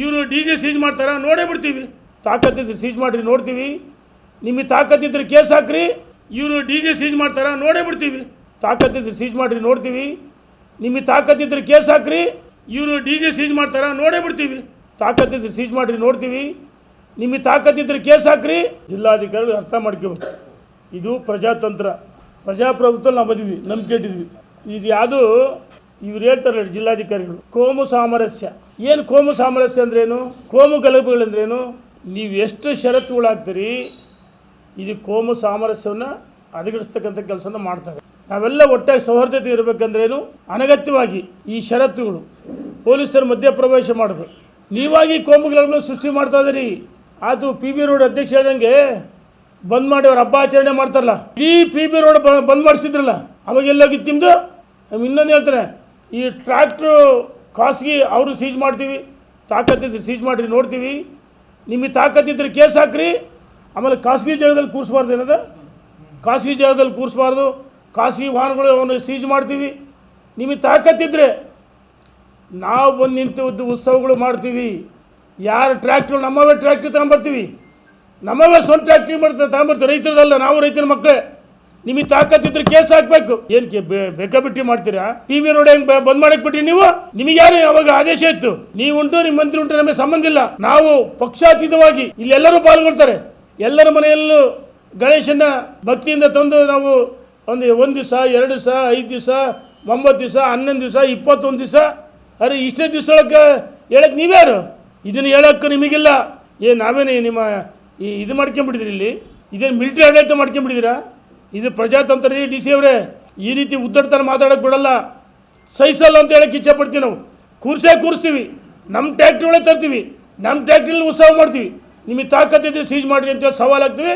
ಇವರು D J seize ಮಾಡ್ತಾರೆ, ನೋಡೇ ಬಿಡ್ತೀವಿ. ತಾಕತ್ತಿದ್ರೆ ಸೀಜ್ ಮಾಡಿರಿ, ನೋಡ್ತೀವಿ. ನಿಮಗೆ ತಾಕತ್ತಿದ್ರೆ ಕೇಸ್ ಹಾಕ್ರಿ. ಇವರು ಡಿ ಜೆ ಸೀಜ್ ಮಾಡ್ತಾರೆ, ನೋಡೇ ಬಿಡ್ತೀವಿ. ತಾಕತ್ತಿದ್ರೆ ಸೀಜ್ ಮಾಡಿರಿ, ನೋಡ್ತೀವಿ. ನಿಮಗೆ ತಾಕತ್ತಿದ್ರೆ ಕೇಸ್ ಹಾಕ್ರಿ. ಇವರು ಡಿ ಜೆ ಸೀಜ್ ಮಾಡ್ತಾರೆ, ನೋಡೇ ಬಿಡ್ತೀವಿ. ತಾಕತ್ತಿದ್ರೆ ಸೀಜ್ ಮಾಡಿರಿ, ನೋಡ್ತೀವಿ. ನಿಮಗೆ ತಾಕತ್ತಿದ್ರೆ ಕೇಸ್ ಹಾಕ್ರಿ. ಜಿಲ್ಲಾಧಿಕಾರಿಗಳು ಅರ್ಥ ಮಾಡ್ಕೋಬೇಕು ಇದು ಪ್ರಜಾತಂತ್ರ. ಪ್ರಜಾಪ್ರಭುತ್ವ ನಾವು ಬಂದಿದ್ವಿ ನಂಬಿಕೆ ಇಟ್ಟಿದ್ವಿ ಇದು ಯಾವುದು? ಇವ್ರು ಹೇಳ್ತಾರಲ್ಲ ಜಿಲ್ಲಾಧಿಕಾರಿಗಳು, ಕೋಮು ಸಾಮರಸ್ಯ. ಏನು ಕೋಮು ಸಾಮರಸ್ಯ ಅಂದ್ರೇನು? ಕೋಮು ಗಲಭೆಗಳಂದ್ರೇನು? ನೀವು ಎಷ್ಟು ಷರತ್ತುಗಳು ಹಾಕ್ತೀರಿ ಇದು ಕೋಮು ಸಾಮರಸ್ಯವನ್ನು ಹದಗೆಡಿಸ್ತಕ್ಕಂಥ ಕೆಲಸನ ಮಾಡ್ತಾರೆ ನಾವೆಲ್ಲ ಒಟ್ಟಾಗಿ ಸೌಹಾರ್ದತೆ ಇರಬೇಕಂದ್ರೇನು? ಅನಗತ್ಯವಾಗಿ ಈ ಷರತ್ತುಗಳು ಮಧ್ಯ ಮಧ್ಯಪ್ರವೇಶ ಮಾಡೋದು ನೀವಾಗಿ ಕೋಮುಗಳನ್ನು ಸೃಷ್ಟಿ ಮಾಡ್ತಾ ಇದ್ದೀರಿ ಅದು ಪಿ ಬಿ ರೋಡ್ ಅಧ್ಯಕ್ಷ ಹೇಳ್ದಂಗೆ ಬಂದ್ ಮಾಡಿ ಅವ್ರ ಹಬ್ಬ ಆಚರಣೆ ಮಾಡ್ತಾರಲ್ಲ, ಇಡೀ ಪಿ ಬಿ ರೋಡ್ ಬಂದ್ ಮಾಡಿಸಿದ್ರಲ್ಲ ಅವಾಗ ಎಲ್ಲೋಗಿತ್ತು ನಿಮ್ಮದು ಇನ್ನೊಂದು ಹೇಳ್ತಾರೆ ಈ ಟ್ರ್ಯಾಕ್ಟ್ರು ಖಾಸಗಿ, ಅವರು ಸೀಜ್ ಮಾಡ್ತೀವಿ. ತಾಕತ್ತಿದ್ರೆ ಸೀಜ್ ಮಾಡಿರಿ, ನೋಡ್ತೀವಿ. ನಿಮಗೆ ತಾಕತ್ತಿದ್ರೆ ಕೇಸ್ ಹಾಕ್ರಿ. ಆಮೇಲೆ ಖಾಸಗಿ ಜಾಗದಲ್ಲಿ ಕೂರಿಸ್ಬಾರ್ದು ಏನದ? ಖಾಸಗಿ ಜಾಗದಲ್ಲಿ ಕೂರಿಸ್ಬಾರ್ದು. ಖಾಸಗಿ ವಾಹನಗಳು ಅವನ್ನ ಸೀಜ್ ಮಾಡ್ತೀವಿ. ನಿಮಗೆ ತಾಕತ್ತಿದ್ರೆ ನಾವು ಬಂದು ನಿಂತು ಉತ್ಸವಗಳು ಮಾಡ್ತೀವಿ. ಯಾರ ಟ್ರ್ಯಾಕ್ಟ್ರು ನಮ್ಮವೇ ಟ್ರ್ಯಾಕ್ಟ್ರಿ ತಗೊಂಬರ್ತೀವಿ ನಮ್ಮವೇ ಸ್ವಂತ ಟ್ರ್ಯಾಕ್ಟ್ರಿ ಮಾಡ್ತಾರೆ ತಗೊಂಬರ್ತೀವಿ ರೈತರದಲ್ಲ, ನಾವು ರೈತರ ಮಕ್ಕಳೇ. ನಿಮಗೆ ತಾಕತ್ತಿದ್ರೆ ಕೇಸ್ ಹಾಕ್ಬೇಕು. ಏನ್ ಬೇಕಾ ಬೇಕಾಬಿಟ್ಟಿ ಮಾಡ್ತೀರಾ? ಪಿ ವಿ ರೋಡ್ ಹೆಂಗ್ ಬಂದ್ ಮಾಡಕ್ ಬಿಟ್ರಿ ನೀವು? ನಿಮಗೆ ಯಾರು ಅವಾಗ ಆದೇಶ ಇತ್ತು? ನೀವು ಉಂಟು ನಿಮ್ಮ ಮಂತ್ರಿ ಉಂಟು, ನಮಗೆ ಸಂಬಂಧ ಇಲ್ಲ. ನಾವು ಪಕ್ಷಾತೀತವಾಗಿ ಇಲ್ಲೆಲ್ಲರೂ ಪಾಲ್ಗೊಳ್ತಾರೆ. ಎಲ್ಲರ ಮನೆಯಲ್ಲೂ ಗಣೇಶನ ಭಕ್ತಿಯಿಂದ ತಂದು ನಾವು ಒಂದು ಒಂದು ದಿವಸ, ಎರಡು ದಿವಸ, ಐದು ದಿವಸ, ಒಂಬತ್ತು ದಿವಸ, ಹನ್ನೊಂದು ದಿವಸ, ಇಪ್ಪತ್ತೊಂದು ದಿವಸ, ಅರೆ ಇಷ್ಟೇ ದಿವಸ ಒಳಗೆ ಹೇಳಕ್ಕೆ ನೀವ್ಯಾರು ಇದನ್ನು ಹೇಳೋಕ್ಕೆ ನಿಮಗಿಲ್ಲ. ಏ, ನಾವೇನೇ ನಿಮ್ಮ ಈ ಇದು ಮಾಡ್ಕೊಂಬಿಟ್ಟಿದ್ರಿ ಇಲ್ಲಿ? ಇದೇನು ಮಿಲಿಟ್ರಿ ಆಡಳಿತ ಮಾಡ್ಕೊಂಬಿಟ್ಟಿದ್ದೀರಾ ಇದು ಪ್ರಜಾತಂತ್ರ ಡಿ ಸಿ ಅವರೇ. ಈ ರೀತಿ ಉದ್ದಟತನ ಮಾತಾಡೋಕ್ಕೆ ಬಿಡಲ್ಲ. ಸಹಿಸಲ್ಲ ಅಂತ ಹೇಳಕ್ಕೆ ಇಚ್ಛೆ ಪಡ್ತೀವಿ ನಾವು. ಕೂರ್ಸೇ ಕೂರಿಸ್ತೀವಿ. ನಮ್ಮ ಟ್ಯಾಕ್ಟ್ರಿಗಳೇ ತರ್ತೀವಿ. ನಮ್ಮ ಟ್ಯಾಕ್ಟ್ರಿಲಿ ಉತ್ಸವ ಮಾಡ್ತೀವಿ. ನಿಮಗೆ ತಾಕತ್ತಿದ್ರೆ ಸೀಜ್ ಮಾಡಿರಿ ಅಂತೇಳಿ ಸವಾಲು ಹಾಕ್ತೀವಿ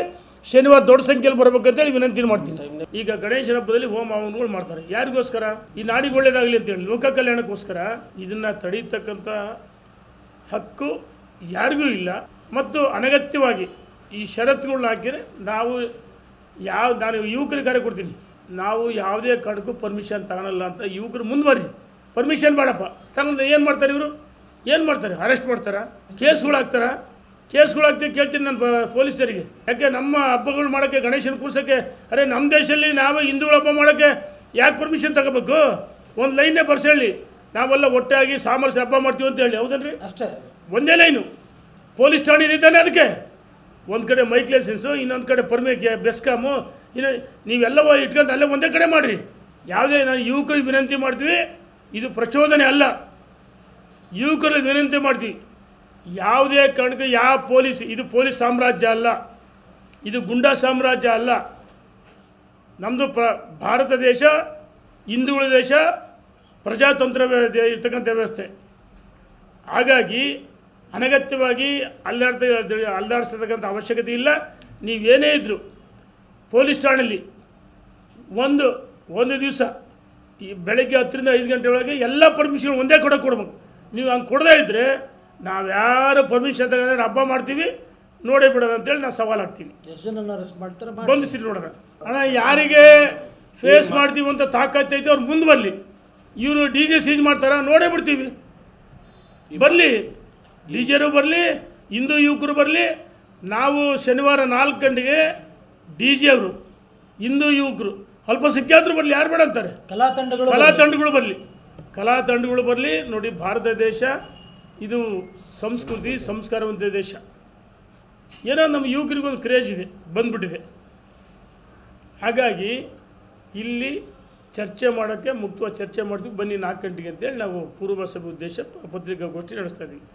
ಶನಿವಾರ ದೊಡ್ಡ ಸಂಖ್ಯೆಯಲ್ಲಿ ಬರಬೇಕಂತೇಳಿ ವಿನಂತಿ ಮಾಡ್ತೀನಿ. ಈಗ ಗಣೇಶನ ಹಬ್ಬದಲ್ಲಿ ಹೋಮ ಹವನಗಳು ಮಾಡ್ತಾರೆ. ಯಾರಿಗೋಸ್ಕರ? ಈ ನಾಡಿಗೆ ಒಳ್ಳೇದಾಗಲಿ ಅಂತೇಳಿ ಲೋಕ ಕಲ್ಯಾಣಕ್ಕೋಸ್ಕರ ಇದನ್ನು ತಡೀತಕ್ಕಂಥ ಹಕ್ಕು ಯಾರಿಗೂ ಇಲ್ಲ. ಮತ್ತು ಅನಗತ್ಯವಾಗಿ ಈ ಷರತ್ತುಗಳನ್ನ ಹಾಕಿದರೆ ನಾವು ಯಾವ ನಾನು ಯುವಕರಿಗೆ ಕರೆ ಕೊಡ್ತೀನಿ. ನಾವು ಯಾವುದೇ ಕಾರಣಕ್ಕೂ ಪರ್ಮಿಷನ್ ತಗೊಳಲ್ಲ ಅಂತ ಯುವಕರು ಮುಂದುವರಿ ಪರ್ಮಿಷನ್ ಬೇಡಪ್ಪ. ತಗೊಂಡು ಏನು ಮಾಡ್ತಾರೆ ಇವರು? ಏನು ಮಾಡ್ತಾರೆ? ಅರೆಸ್ಟ್ ಮಾಡ್ತಾರೆ? ಕೇಸ್ಗಳು ಕೇಸ್ಗಳಾಗ್ತೀವಿ ಕೇಳ್ತೀನಿ ನಾನು ಪೊಲೀಸರಿಗೆ ಯಾಕೆ ನಮ್ಮ ಹಬ್ಬಗಳು ಮಾಡೋಕ್ಕೆ ಗಣೇಶನ ಕೂರ್ಸೋಕ್ಕೆ? ಅರೆ ನಮ್ಮ ದೇಶದಲ್ಲಿ ನಾವು ಹಿಂದೂಗಳ ಹಬ್ಬ ಮಾಡೋಕ್ಕೆ ಯಾಕೆ ಪರ್ಮಿಷನ್ ತಗೋಬೇಕು? ಒಂದು ಲೈನೇ ಬರ್ಸೇಳಿ ನಾವೆಲ್ಲ ಒಟ್ಟಾಗಿ ಸಾಮರಸ್ಯ ಹಬ್ಬ ಮಾಡ್ತೀವಿ ಅಂತ ಹೇಳಿ. ಹೌದನ್ರಿ? ಅಷ್ಟೇ. ಒಂದೇ ಲೈನು. ಪೊಲೀಸ್ ಠಾಣೆ ಇದ್ದಾನೆ ಅದಕ್ಕೆ. ಒಂದು ಕಡೆ ಮೈಕ್ ಲೈಸೆನ್ಸು, ಇನ್ನೊಂದು ಕಡೆ ಪರ್ಮಿ ಬೆಸ್ಕಾಮು ಇನ್ನು ನೀವೆಲ್ಲವೋ ಇಟ್ಕೊಂಡು ಅಲ್ಲೇ ಒಂದೇ ಕಡೆ ಮಾಡಿರಿ. ಯಾವುದೇ ನಾನು ಯುವಕರಿಗೆ ವಿನಂತಿ ಮಾಡ್ತೀವಿ, ಇದು ಪ್ರಚೋದನೆ ಅಲ್ಲ. ಯುವಕರಿಗೆ ವಿನಂತಿ ಮಾಡ್ತೀವಿ, ಯಾವುದೇ ಕಾರಣಕ್ಕೆ ಯಾವ ಪೊಲೀಸ್, ಇದು ಪೊಲೀಸ್ ಸಾಮ್ರಾಜ್ಯ ಅಲ್ಲ. ಇದು ಗುಂಡಾ ಸಾಮ್ರಾಜ್ಯ ಅಲ್ಲ. ನಮ್ಮದು ಪ್ರ ಭಾರತ ದೇಶ ಹಿಂದೂಗಳ ದೇಶ, ಪ್ರಜಾತಂತ್ರ ಇರ್ತಕ್ಕಂಥ ವ್ಯವಸ್ಥೆ. ಹಾಗಾಗಿ ಅನಗತ್ಯವಾಗಿ ಅಲ್ಲಾಡ್ತ ಅಲ್ಲಾಡಿಸ್ತಕ್ಕಂಥ ಅವಶ್ಯಕತೆ ಇಲ್ಲ. ನೀವೇನೇ ಇದ್ದರೂ ಪೊಲೀಸ್ ಠಾಣೆಯಲ್ಲಿ ಒಂದು ಒಂದು ದಿವಸ ಈ ಬೆಳಗ್ಗೆ ಹತ್ತರಿಂದ ಐದು ಗಂಟೆ ಒಳಗೆ ಎಲ್ಲ ಪರ್ಮಿಷನ್ ಒಂದೇ ಕಡೆ ಕೊಡ್ಬೇಕು. ನೀವು ಹಂಗೆ ಕೊಡದೇ ಇದ್ದರೆ ನಾವ್ಯಾರು ಪರ್ಮಿಷನ್ ತಗೊಂಡ್ರೆ ಹಬ್ಬ ಮಾಡ್ತೀವಿ ನೋಡೇ ಬಿಡೋದು ಅಂತೇಳಿ ನಾನು ಸವಾಲು ಹಾಕ್ತೀನಿ. ಅರೆಸ್ಟ್ ಮಾಡ್ತಾರೆ? ಮಾಡಿ. ಬಂಧಿಸಿ ನೋಡೋಣ. ಅಣ್ಣ ಯಾರಿಗೆ ಫೇಸ್ ಮಾಡ್ತೀವಿ ಅಂತ ತಾಕತ್ತೈತೆ ಅವ್ರು ಮುಂದೆ ಬರಲಿ. ಇವರು ಡಿ ಜೆ ಸೀಜ್ ಮಾಡ್ತಾರ ನೋಡೇ ಬಿಡ್ತೀವಿ. ಬರಲಿ. ಡಿ ಜೆರು ಬರಲಿ ಹಿಂದೂ ಯುವಕರು ಬರಲಿ ನಾವು ಶನಿವಾರ ನಾಲ್ಕು ಗಂಟೆಗೆ ಡಿ ಜೆ ಅವರು ಹಿಂದೂ ಯುವಕರು ಅಲ್ಪಸಂಖ್ಯಾತರು ಬರಲಿ ಯಾರು ಬೇಡ ಅಂತಾರೆ? ಕಲಾ ತಂಡಗಳು ಕಲಾ ತಂಡಗಳು ಬರಲಿ. ಕಲಾ ತಂಡಗಳು ಬರಲಿ ನೋಡಿ ಭಾರತ ದೇಶ ಇದು ಸಂಸ್ಕೃತಿ ಸಂಸ್ಕಾರವಂತ ದೇಶ. ಏನೋ ನಮ್ಮ ಯುವಕರಿಗೊಂದು ಕ್ರೇಜ್ ಇದೆ ಬಂದ್ಬಿಟ್ಟಿದೆ. ಹಾಗಾಗಿ ಇಲ್ಲಿ ಚರ್ಚೆ ಮಾಡೋಕ್ಕೆ ಮುಕ್ತವಾಗಿ ಚರ್ಚೆ ಮಾಡ್ತೀವಿ ಬನ್ನಿ ನಾಲ್ಕು ಗಂಟೆಗೆ ಅಂತೇಳಿ ನಾವು ಪೂರ್ವ ಸಭೆ ಉದ್ದೇಶ ಪತ್ರಿಕಾಗೋಷ್ಠಿ ನಡೆಸ್ತಾ ಇದ್ದೀವಿ.